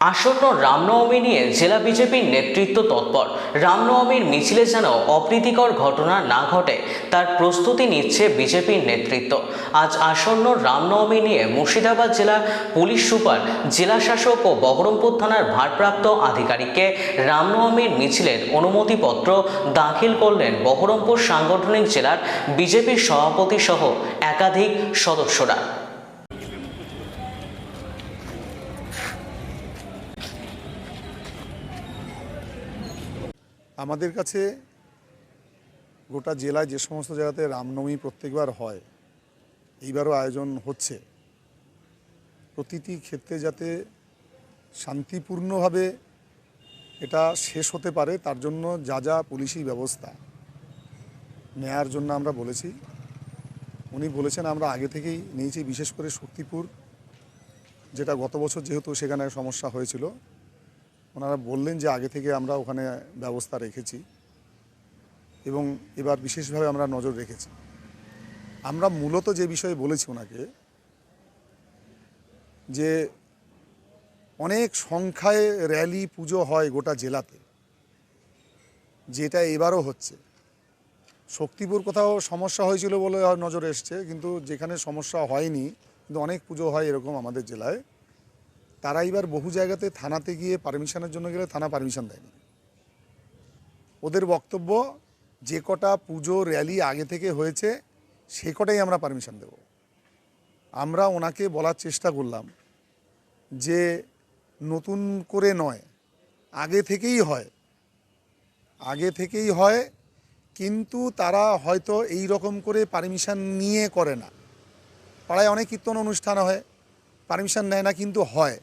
আসন্ন রামনবমী নিয়ে জেলা বিজেপির নেতৃত্ব তৎপর। রামনবমীর মিছিলে যেন অপ্রীতিকর ঘটনা না ঘটে, তার প্রস্তুতি নিচ্ছে বিজেপির নেতৃত্ব। আজ আসন্ন রামনবমী নিয়ে মুর্শিদাবাদ জেলার পুলিশ সুপার, জেলা শাসক ও বহরমপুর থানার ভারপ্রাপ্ত আধিকারিককে রামনবমীর মিছিলের অনুমতিপত্র দাখিল করলেন বহরমপুর সাংগঠনিক জেলার বিজেপির সভাপতি সহ একাধিক সদস্যরা। আমাদের কাছে গোটা জেলায় যে সমস্ত জায়গাতে রামনবমী প্রত্যেকবার হয়, এইবারও আয়োজন হচ্ছে। প্রতিটি ক্ষেত্রে যাতে শান্তিপূর্ণভাবে এটা শেষ হতে পারে, তার জন্য যা যা পুলিশি ব্যবস্থা। নেয়ার জন্য আমরা বলেছি, উনি বলেছেন আমরা আগে থেকেই নিয়েছি, বিশেষ করে শক্তিপুর, যেটা গত বছর যেহেতু সেখানে সমস্যা হয়েছিল। ওনারা বললেন যে আগে থেকে আমরা ওখানে ব্যবস্থা রেখেছি এবং এবার বিশেষভাবে আমরা নজর রেখেছি। আমরা মূলত যে বিষয়ে বলেছি ওনাকে, যে অনেক সংখ্যায় র্যালি, পুজো হয় গোটা জেলাতে, যেটা এবারও হচ্ছে। শক্তিপুর কোথাও সমস্যা হয়েছিল বলে নজরে এসছে, কিন্তু যেখানে সমস্যা হয়নি, কিন্তু অনেক পুজো হয় এরকম আমাদের জেলায়। তারা এবার বহু জায়গাতে থানাতে গিয়ে পারমিশনের জন্য গেলে থানা পারমিশন দেয়নি। ওদের বক্তব্য, যে কটা পুজো র্যালি আগে থেকে হয়েছে, সে কটাই আমরা পারমিশন দেব। আমরা ওনাকে বলার চেষ্টা করলাম যে নতুন করে নয়, আগে থেকেই হয়। আগে থেকেই হয়, কিন্তু তারা হয়তো এই রকম করে পারমিশন নিয়ে করে না। পাড়ায় অনেক কীর্তন অনুষ্ঠান হয়, পারমিশন নেয় না, কিন্তু হয়।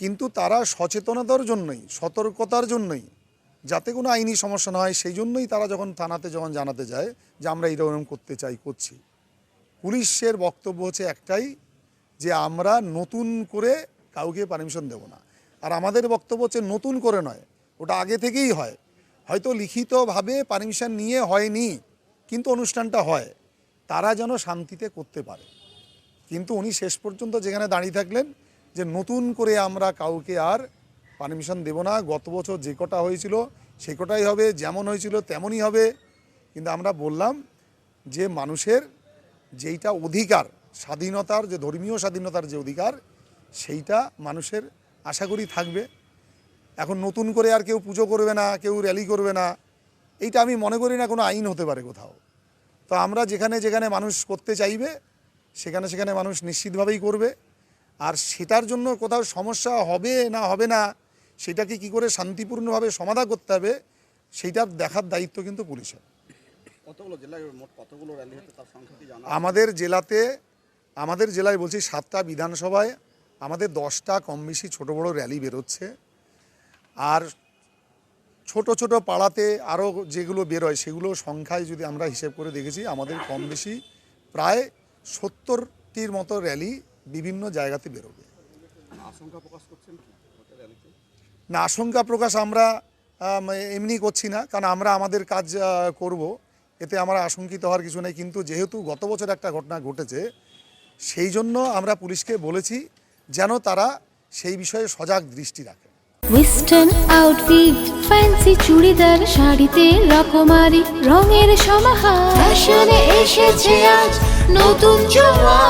কিন্তু তারা সচেতনতার জন্যই, সতর্কতার জন্যই, যাতে কোনো আইনি সমস্যা না হয়, সেই জন্যই তারা যখন থানাতে যখন জানাতে যায় যে আমরা এইরকম করতে চাই, করছি। পুলিশের বক্তব্য হচ্ছে একটাই যে আমরা নতুন করে কাউকে পারমিশন দেব না। আর আমাদের বক্তব্য হচ্ছে নতুন করে নয়, ওটা আগে থেকেই হয়। হয়তো লিখিতভাবে পারমিশন নিয়ে হয়নি, কিন্তু অনুষ্ঠানটা হয়। তারা যেন শান্তিতে করতে পারে। কিন্তু উনি শেষ পর্যন্ত যেখানে দাঁড়িয়ে থাকলেন যে নতুন করে আমরা কাউকে আর পারমিশন দেব না। গত বছর যে কটা হয়েছিল, সে কটাই হবে, যেমন হয়েছিল তেমনই হবে। কিন্তু আমরা বললাম যে মানুষের যেইটা অধিকার, স্বাধীনতার যে, ধর্মীয় স্বাধীনতার যে অধিকার, সেইটা মানুষের আশা করি থাকবে। এখন নতুন করে আর কেউ পুজো করবে না, কেউ র্যালি করবে না, এইটা আমি মনে করি না কোনো আইন হতে পারে কোথাও। তো আমরা যেখানে যেখানে মানুষ করতে চাইবে, সেখানে সেখানে মানুষ নিশ্চিতভাবেই করবে। আর সেটার জন্য কোথাও সমস্যা হবে না হবে না সেটাকে কি করে শান্তিপূর্ণভাবে সমাধা করতে হবে সেইটার দেখার দায়িত্ব কিন্তু পুলিশের। আমাদের জেলাতে আমাদের জেলায় বলছি সাতটা বিধানসভায় আমাদের দশটা কম বেশি ছোটো বড়ো র্যালি বেরোচ্ছে। আর ছোট ছোট পাড়াতে আরও যেগুলো বেরোয় সেগুলো সংখ্যায় যদি আমরা হিসেব করে দেখেছি আমাদের কম বেশি প্রায় সত্তরটির মতো র্যালি বিভিন্ন জায়গাতে বেরোবে। আশঙ্কা প্রকাশ করছেন কি? ভোটের র্যালিতে না আশঙ্কা প্রকাশ আমরা এমনি করছি না কারণ আমরা আমাদের কাজ করব। এতে আমরা আশঙ্কিত হওয়ার কিছু নেই কিন্তু যেহেতু গত বছর একটা ঘটনা ঘটেছে সেই জন্য আমরা পুলিশকে বলেছি যেন তারা সেই বিষয়ে সজাগ দৃষ্টি রাখে। ওয়েস্টার্ন আউটফিট ফ্যান্সি চুড়িদার শাড়িতে রকমারি রঙের সমাহার। ফ্যাশনে এসেছে আজ নতুন সুনিতা